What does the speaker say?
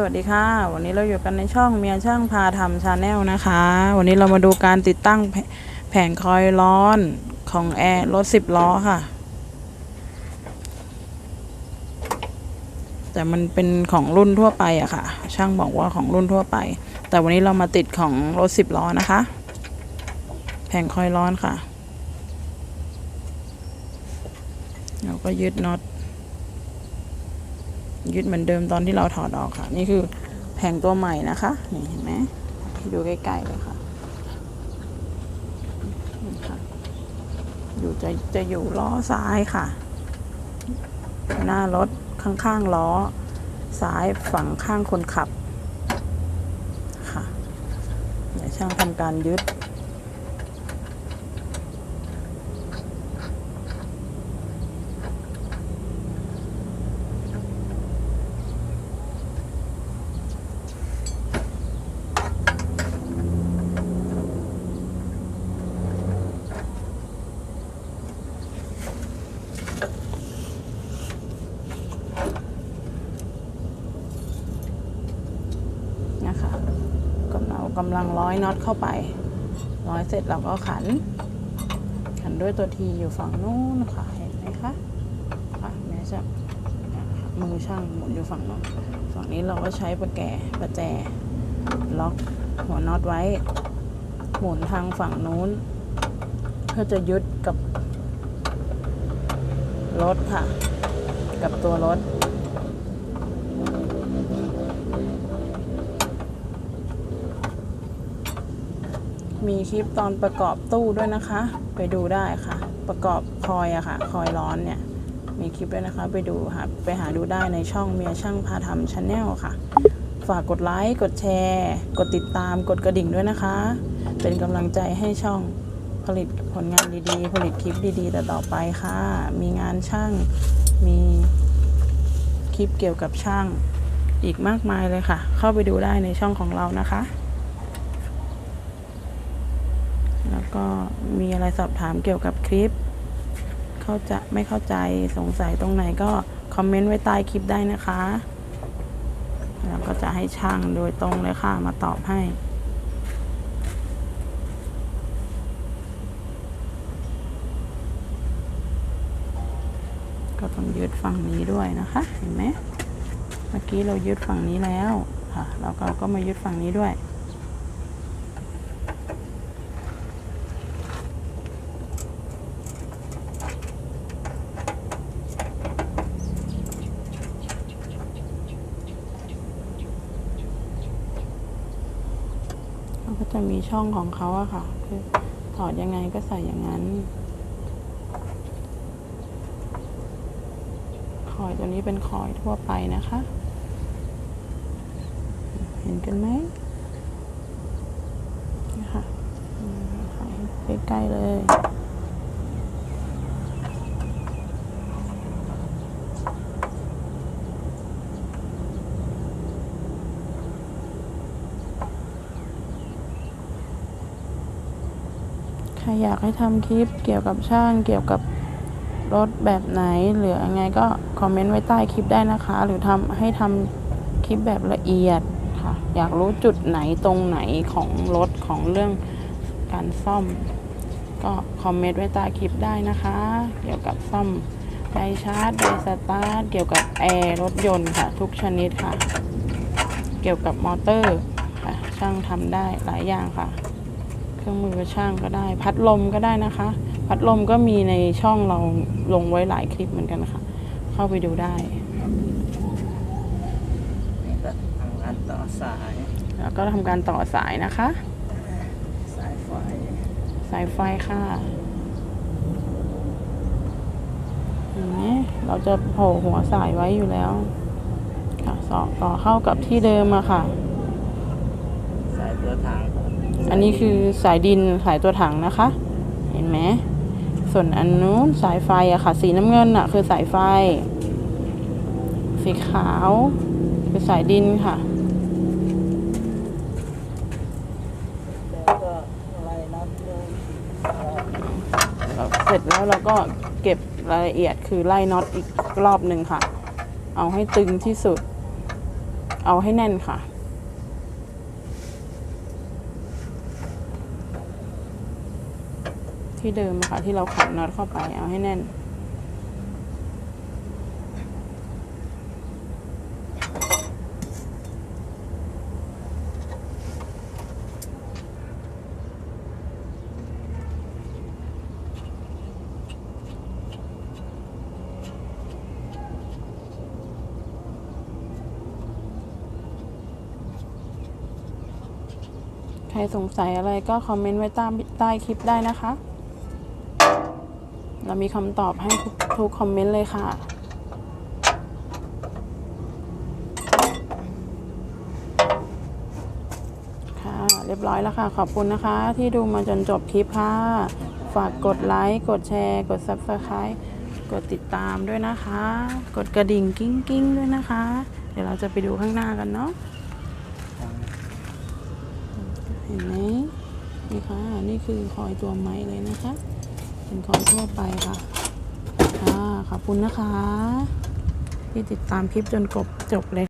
สวัสดีค่ะ วันนี้เราอยู่กันในช่องเมียช่างพาทำชาแนลนะคะ วันนี้เรามาดูการติดตั้งแผแผงคอยล์ร้อนของแอร์รถสิบล้อค่ะ แต่มันเป็นของรุ่นทั่วไปอะค่ะ ช่างบอกว่าของรุ่นทั่วไป แต่วันนี้เรามาติดของรถสิบล้อนะคะ แผงคอยล์ร้อนค่ะ เราก็ยึดน็อต ยึดเหมือนเดิมตอนที่เราถอดออกค่ะ นี่คือแผงตัวใหม่นะคะนี่เห็นไหมดูใกล้ๆเลยค่ะนี่ค่ะอยู่จะจะอยู่ล้อซ้ายค่ะ หน้ารถข้างๆล้อ ซ้ายฝั่งข้างคนขับค่ะเดี๋ยวช่างทำการยึด นะคะ กำลังกลังร้อยน็อตเข้าไป ร้อยเสร็จเราก็ขัน ขันด้วยตัวทีอยู่ฝั่งนู้นค่ะ เห็นไหมคะค่ะแม่ช่างมือช่างหมุนอยู่ฝั่งนู้นฝั่งนี้เราก็ใช้ประแกประแจ ล็อกหัวน็อตไว้ หมุนทางฝั่งนู้น เพื่อจะยึดกับรถค่ะ กับตัวรถ มีคลิปตอนประกอบตู้ด้วยนะคะ ไปดูได้ค่ะ ประกอบคอยอะค่ะ คอยร้อนเนี่ย มีคลิปด้วยนะคะ ไปดูหาไปหาดูได้ในช่องเมียช่างพาทำชาแนลค่ะ ฝากกดไลค์ กดแชร์ กดติดตาม กดกระดิ่งด้วยนะคะ เป็นกำลังใจให้ช่องผลิตผลงานดีๆ ผลิตคลิปดีๆ ต่อๆไปค่ะ มีงานช่าง มีคลิปเกี่ยวกับช่างอีกมากมายเลยค่ะ เข้าไปดูได้ในช่องของเรานะคะ แล้วก็มีอะไรสอบถามเกี่ยวกับคลิป เข้าจะไม่เข้าใจสงสัยตรงไหนก็คอมเมนต์ไว้ใต้คลิปได้นะคะ แล้วก็จะให้ช่างโดยตรงเลยค่ะมาตอบให้ก็ต้องยึดฝั่งนี้ด้วยนะคะ เห็นไหม เมื่อกี้เรายึดฝั่งนี้แล้วค่ะ แล้วก็ก็มายึดฝั่งนี้ด้วย ก็จะมีช่องของเขาอะค่ะ คือถอดยังไงก็ใส่อย่างนั้น คอยตัวนี้เป็นคอยทั่วไปนะคะ เห็นกันไหมนี่ค่ะใกล้ๆเลย รอยากให้ทำคลิปเกี่ยวกับช่างเกี่ยวกับรถแบบไหนหรือยังไงก็คอมเมนต์ไว้ใต้คลิปได้นะคะ หรือทำให้ทำคลิปแบบละเอียดค่ะ อยากรู้จุดไหนตรงไหนของรถของเรื่องการซ่อม ก็คอมเมนต์ไว้ใต้คลิปได้นะคะ เกี่ยวกับซ่อมไดชาร์จไดสตาร์ทเกี่ยวกับแอร์รถยนต์ค่ะ ทุกชนิดค่ะ เกี่ยวกับมอเตอร์ค่ะช่างทำได้หลายอย่างค่ะ เครื่องมือช่างก็ได้ พัดลมก็ได้นะคะ พัดลมก็มีในช่องเราลงไว้หลายคลิปเหมือนกันค่ะ เข้าไปดูได้นี่ก็ทำการต่อสาย แล้วก็ทำการต่อสายนะคะ สายไฟ สายไฟค่ะเห็นไหมเราจะโผล่หัวสายไว้อยู่แล้ว ค่ะสอต่อเข้ากับที่เดิมอะค่ะ สายตัวถัง อันนี้คือสายดินสายตัวถังนะคะ เห็นไหมส่วนอันนู้นสายไฟอะค่ะ สีน้ำเงินอะคือสายไฟ สีขาว คือสายดินค่ะเสร็จแล้วเราก็เก็บรายละเอียดคือไล่น็อตอีกรอบหนึ่งค่ะ เอาให้ตึงที่สุด เอาให้แน่นค่ะ ที่เดิมอะค่ะที่เราขันน็อตเข้าไปเอาให้แน่น ใครสงสัยอะไรก็คอมเมนต์ไว้ใต้ใต้คลิปได้นะคะ เรามีคำตอบให้ทุกคอมเมนต์เลยค่ะ ค่ะ เรียบร้อยแล้วค่ะ ขอบคุณนะคะ ที่ดูมาจนจบคลิปค่ะ ฝากกดไลค์ กดแชร์ กด Subscribe กดติดตามด้วยนะคะ กดกระดิ่งกิ้งกิ้งด้วยนะคะ เดี๋ยวเราจะไปดูข้างหน้ากันเนาะเห็นไหมนี่ค่ะ นี่คือคอยตัวไม้เลยนะคะ เป็นของทั่วไปค่ะค่ะขอบคุณนะคะ ที่ติดตามคลิปจนกบจบเลย